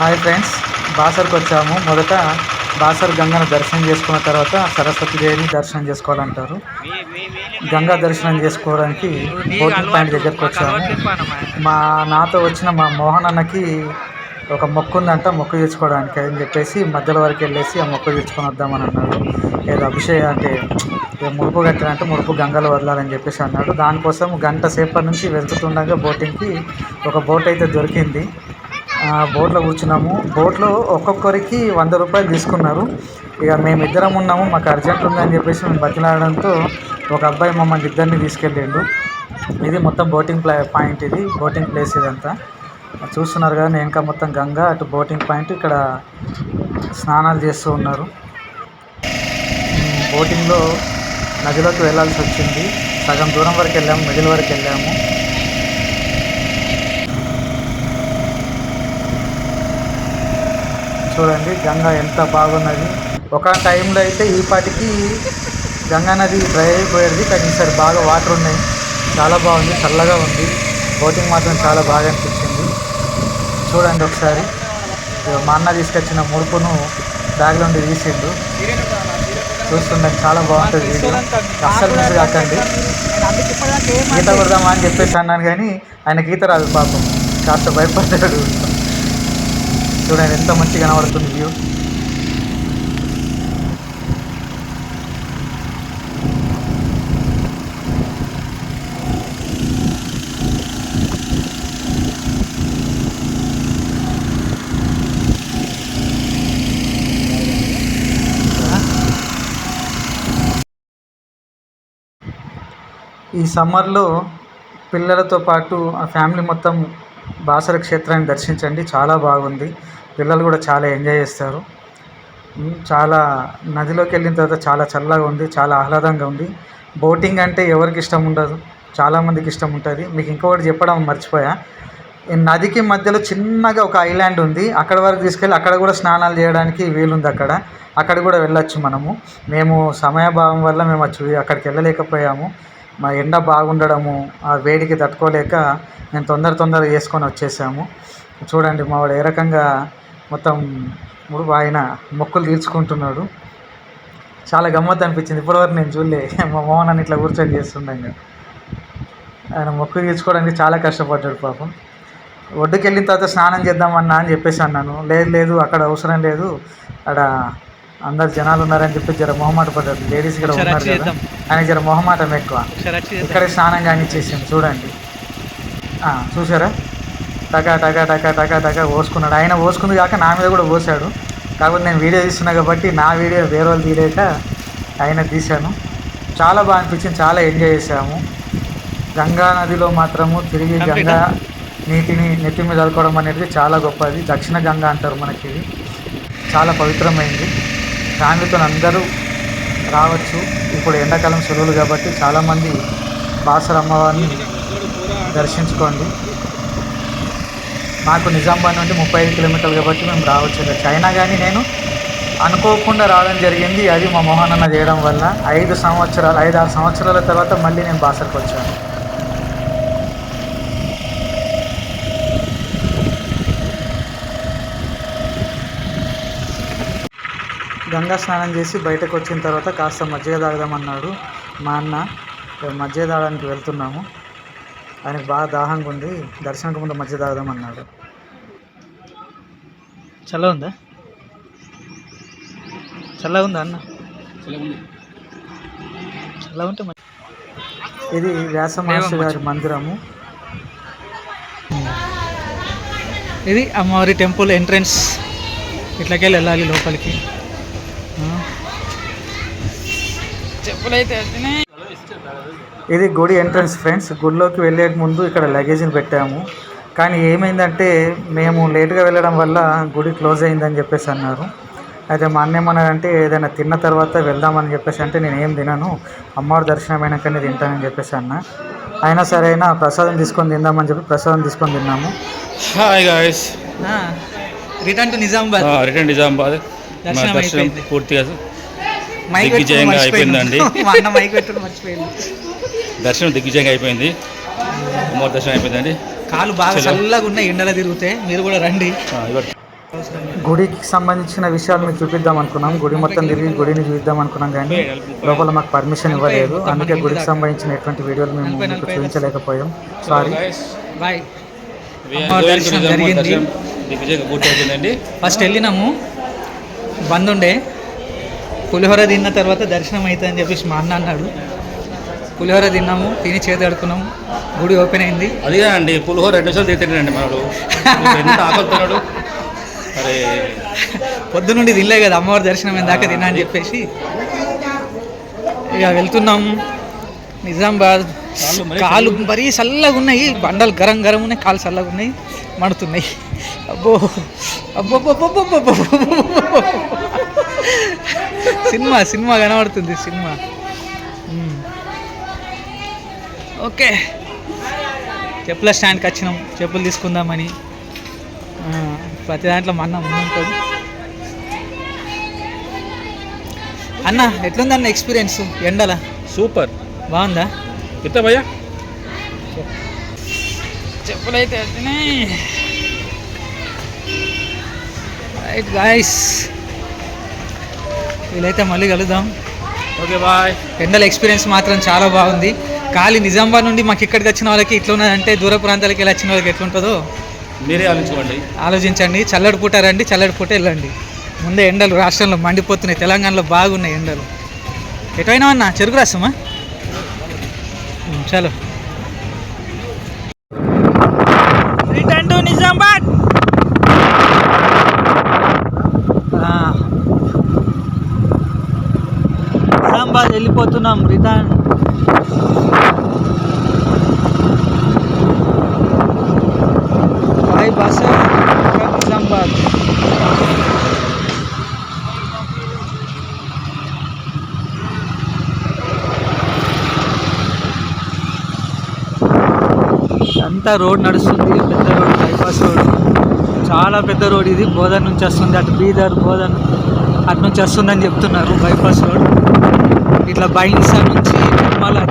Hi friends బాసర్కి వచ్చాము. మొదట బాసర్ గంగను దర్శనం చేసుకున్న తర్వాత సరస్వతి దేవిని దర్శనం చేసుకోవాలంటారు. గంగా దర్శనం చేసుకోవడానికి బోటింగ్ పాయింట్ దగ్గరకు వచ్చాము. మా నాతో వచ్చిన మా మోహన్ అన్నకి ఒక మొక్కు ఉందంట మొక్కు తీర్చుకోవడానికి అని చెప్పేసి మధ్యలో వరకు వెళ్ళేసి ఆ మొక్కు తీర్చుకొని వద్దామని అన్నాడు. ఏదో అభిషేక్ అంటే మురుపు ముడుపు కట్టినంటే ముడుపు గంగలో వదలాలని చెప్పేసి అన్నాడు. దానికోసం గంట సేపటి నుంచి వెతుకుతుండగా బోటింగ్కి ఒక బోట్ అయితే దొరికింది. బోట్లో కూర్చున్నాము. బోట్లో ఒక్కొక్కరికి వంద రూపాయలు తీసుకున్నారు. ఇక మేమిద్దరం ఉన్నాము. మాకు అర్జెంట్ ఉందని చెప్పేసి మేము బతిలాడడంతో ఒక అబ్బాయి మమ్మల్ని ఇద్దరిని తీసుకెళ్ళిండు. ఇది మొత్తం బోటింగ్ ప్లా పాయింట్ ఇది. బోటింగ్ ప్లేస్ ఇదంతా. చూస్తున్నారు కదా నేను ఇంకా మొత్తం గంగా అటు బోటింగ్ పాయింట్ ఇక్కడ స్నానాలు చేస్తూ ఉన్నారు. బోటింగ్లో నదిలోకి వెళ్ళాల్సి వచ్చింది. సగం దూరం వరకు వెళ్ళాము మిడిల్ వరకు వెళ్ళాము. చూడండి గంగా ఎంత బాగున్నది. ఒక టైంలో అయితే ఈ పాటికి గంగా నది డ్రై అయిపోయేది కానీ ఈసారి బాగా వాటర్ ఉన్నాయి. చాలా బాగుంది చల్లగా ఉంది. బోటింగ్ మాత్రం చాలా బాగా అనిపించింది. చూడండి ఒకసారి. మా అన్న తీసుకొచ్చిన ముడుపును బ్యాగ్లో నుండి తీసిండు. చూస్తుండండి చాలా బాగుంటుంది వీడియో. అస్సలు మిస్ కాకండి. ఈత కొడదామా అని చెప్పేసి అన్నాను కానీ ఆయనకి ఈత రాదు పాపం. కాస్త భయపడ్డాడు. చూడండి ఎంత మంచిగా కనబడుతుంది వ్యూ ఈ సమ్మర్లో పిల్లలతో పాటు ఆ ఫ్యామిలీ మొత్తం బాసర క్షేత్రాన్ని దర్శించండి. చాలా బాగుంది. పిల్లలు కూడా చాలా ఎంజాయ్ చేస్తారు. చాలా నదిలోకి వెళ్ళిన తర్వాత చాలా చల్లగా ఉంది చాలా ఆహ్లాదంగా ఉంది. బోటింగ్ అంటే ఎవరికి ఇష్టం ఉండదు చాలామందికి ఇష్టం ఉంటుంది. మీకు ఇంకొకటి చెప్పడం మర్చిపోయా. నదికి మధ్యలో చిన్నగా ఒక ఐలాండ్ ఉంది. అక్కడ వరకు తీసుకెళ్ళి అక్కడ కూడా స్నానాలు చేయడానికి వీలుంది అక్కడ. అక్కడ కూడా వెళ్ళొచ్చు మనము. మేము సమయభావం వల్ల మేము వచ్చి అక్కడికి వెళ్ళలేకపోయాము. మా ఎండ బాగుండడము ఆ వేడికి తట్టుకోలేక నేను తొందర తొందర చేసుకొని వచ్చేసాము. చూడండి మా వాడు ఏ రకంగా మొత్తం ఆయన మొక్కులు తీర్చుకుంటున్నాడు. చాలా గమ్మత్తు అనిపించింది. ఇప్పటివరకు నేను చూడలే. మా మోహన్ అని ఇట్లా కూర్చొని చేస్తుండగా. ఆయన మొక్కు తీర్చుకోవడానికి చాలా కష్టపడ్డాడు పాపం. ఒడ్డుకి వెళ్ళిన తర్వాత స్నానం చేద్దామన్నా అని చెప్పేసి అన్నాను. లేదు లేదు అక్కడ అవసరం లేదు. అక్కడ అందరు జనాలు ఉన్నారని చెప్పి జర మొహమాట పడ్డాడు లేడీస్ ఇక్కడ ఉన్నారు కదా. ఆయన జర మొహమాటం ఎక్కువ. ఇక్కడే స్నానం కానిచ్చేసాం చూడండి. చూసారా టకా టకా టకా టకా టకా పోసుకున్నాడు. ఆయన పోసుకుంది కాక నా మీద కూడా పోసాడు. కాకపోతే నేను వీడియో తీస్తున్నా కాబట్టి నా వీడియో వేరే వాళ్ళు తీయలేక ఆయన తీశాను. చాలా బాగా అనిపించింది చాలా ఎంజాయ్ చేసాము గంగా నదిలో మాత్రము తిరిగి గంగా నీటిని నెత్తి మీద అనేది చాలా గొప్పది. దక్షిణ గంగా అంటారు మనకి చాలా పవిత్రమైంది. ఫ్యామిలీతో అందరూ రావచ్చు. ఇప్పుడు ఎండాకాలం సెలవులు కాబట్టి చాలామంది బాసర అమ్మవారిని దర్శించుకోండి. మాకు నిజామాబాద్ నుండి ముప్పై ఐదు కిలోమీటర్లు కాబట్టి మేము రావచ్చు. చైనా కానీ నేను అనుకోకుండా రావడం జరిగింది. అది మా మోహన్ అన్న చేయడం వల్ల ఐదు సంవత్సరాలు ఐదు ఆరు సంవత్సరాల తర్వాత మళ్ళీ నేను బాసర్కి వచ్చాను. గంగా స్నానం చేసి బయటకు వచ్చిన తర్వాత కాస్త మజ్జిగ తాగుదామన్నాడు మా అన్న. మజ్జిగ తాగడానికి వెళ్తున్నాము. ఆయనకు బాగా దాహంగా ఉంది. దర్శనంకు ముందు మజ్జిగ తాగుదామన్నాడు. చల్లగా ఉందా? చల్లగా ఉందా అన్న? చల్లగా ఉంటే ఇది వ్యాస మహర్షి గారి మందిరము. ఇది అమ్మవారి టెంపుల్ ఎంట్రన్స్. ఇట్లకెళ్ళి వెళ్ళాలి లోపలికి ఆ. వచ్చినాయి ఇది గుడి ఎంట్రన్స్ ఫ్రెండ్స్. గుడిలోకి వెళ్ళే ముందు ఇక్కడ లగేజ్ని పెట్టాము. కానీ ఏమైందంటే మేము లేట్గా వెళ్ళడం వల్ల గుడి క్లోజ్ అయిందని చెప్పేసి అన్నారు. అయితే మా అన్న ఏమన్నాడంటే ఏదైనా తిన్న తర్వాత వెళ్దామని చెప్పేసి అంటే నేను ఏం తినను. అమ్మవారి దర్శనం అయినాకనే తింటానని చెప్పేసి అన్న. అయినా సరే అయినా ప్రసాదం తీసుకొని తిందామని చెప్పి ప్రసాదం తీసుకొని తిన్నాము. Hi guys return to Nizamabad. Return Nizamabad. దర్శనం. పూర్తిగా దిగ్విజయంగా అయిపోయిందండి. దర్శనం దిగ్విజయంగా అయిపోయింది. అమ్మవారి దర్శనం అయిపోయిందండి. కాలు బాగా చలో. చల్లగా ఉన్నాయి ఎండలో తిరిగితే. మీరు కూడా రండి. గుడికి సంబంధించిన విషయాలు మీకు చూపిద్దాం అనుకున్నాం. గుడి మొత్తం తిరిగి గుడిని చూపిద్దాం అనుకున్నాం కానీ లోపల మాకు పర్మిషన్ ఇవ్వలేదు. అందుకే గుడికి సంబంధించిన ఎటువంటి వీడియోలు మేము మీకు చూపించలేకపోయాం. సారీ దర్శనం జరిగింది. ఫస్ట్ వెళ్ళినాము. బంద్ ఉండే. పులిహోర తిన్న తర్వాత దర్శనం అవుతుంది అని చెప్పేసి మా అన్న అన్నాడు. పులిహోర తిన్నాము తిని చేతి అడుకున్నాము గుడి ఓపెన్ అయింది. అదిగా అండి పులిహోర రెండు నిమిషాలు తింటాడండి మనడు. ఆకలితున్నాడు అరే. పొద్దు నుండి తినలే కదా అమ్మవారి దర్శనం దాకా తిన్నా అని చెప్పేసి. ఇక వెళ్తున్నాము నిజామాబాద్ కాలు మరీ చల్లగా ఉన్నాయి బండలు గరం గరం ఉన్నాయి కాలు చల్లగా ఉన్నాయి మడుతున్నాయి. అబ్బో. అబ్బో. సినిమా సినిమా కనబడుతుంది సినిమా. ఓకే. చెప్పుల స్టాండ్కి వచ్చినాం చెప్పులు తీసుకుందామని. ప్రతి దాంట్లో మా అన్న ఉంటుంది అన్న ఎట్లుందన్న ఎక్స్పీరియన్స్ ఎండల? సూపర్. బాగుందా? ఎంత భయ్యా? చెప్పులైతే వచ్చినాయి. Right guys. వీలైతే మళ్ళీ కలుద్దాం. Okay bye. ఎండల ఎక్స్పీరియన్స్ మాత్రం చాలా బాగుంది. ఖాళీ నిజామాబాద్ నుండి మాకు ఇక్కడికి వచ్చిన వాళ్ళకి ఇట్లున్నదంటే దూర ప్రాంతాలకు వెళ్ళి వచ్చిన వాళ్ళకి ఎట్లుంటుందో మీరే ఆలోచించుకోండి ఆలోచించండి. చల్లడి పూట రండి చల్లడి పూట వెళ్ళండి. ముందే ఎండలు రాష్ట్రంలో మండిపోతున్నాయి. తెలంగాణలో బాగున్నాయి ఎండలు. ఎటువైనా అన్న? చెరుకు రాస్తామా ఉమ్, చలో రిటర్న్ టు నిజామాబాద్ ఆ. నిజామాబాద్ వెళ్ళిపోతున్నాం. రిటర్న్. బాయ్ బస్ నిజామాబాద్ అంతా రోడ్ నడుస్తుంది పెద్ద రోడ్ బైపాస్ రోడ్. చాలా పెద్ద రోడ్ ఇది. బోధన్ నుంచి వస్తుంది అటు బీదర్ బోధన్ అటు నుంచి వస్తుందని చెప్తున్నారు బైపాస్ రోడ్. ఇట్లా బైన్సా నుంచి మళ్ళీ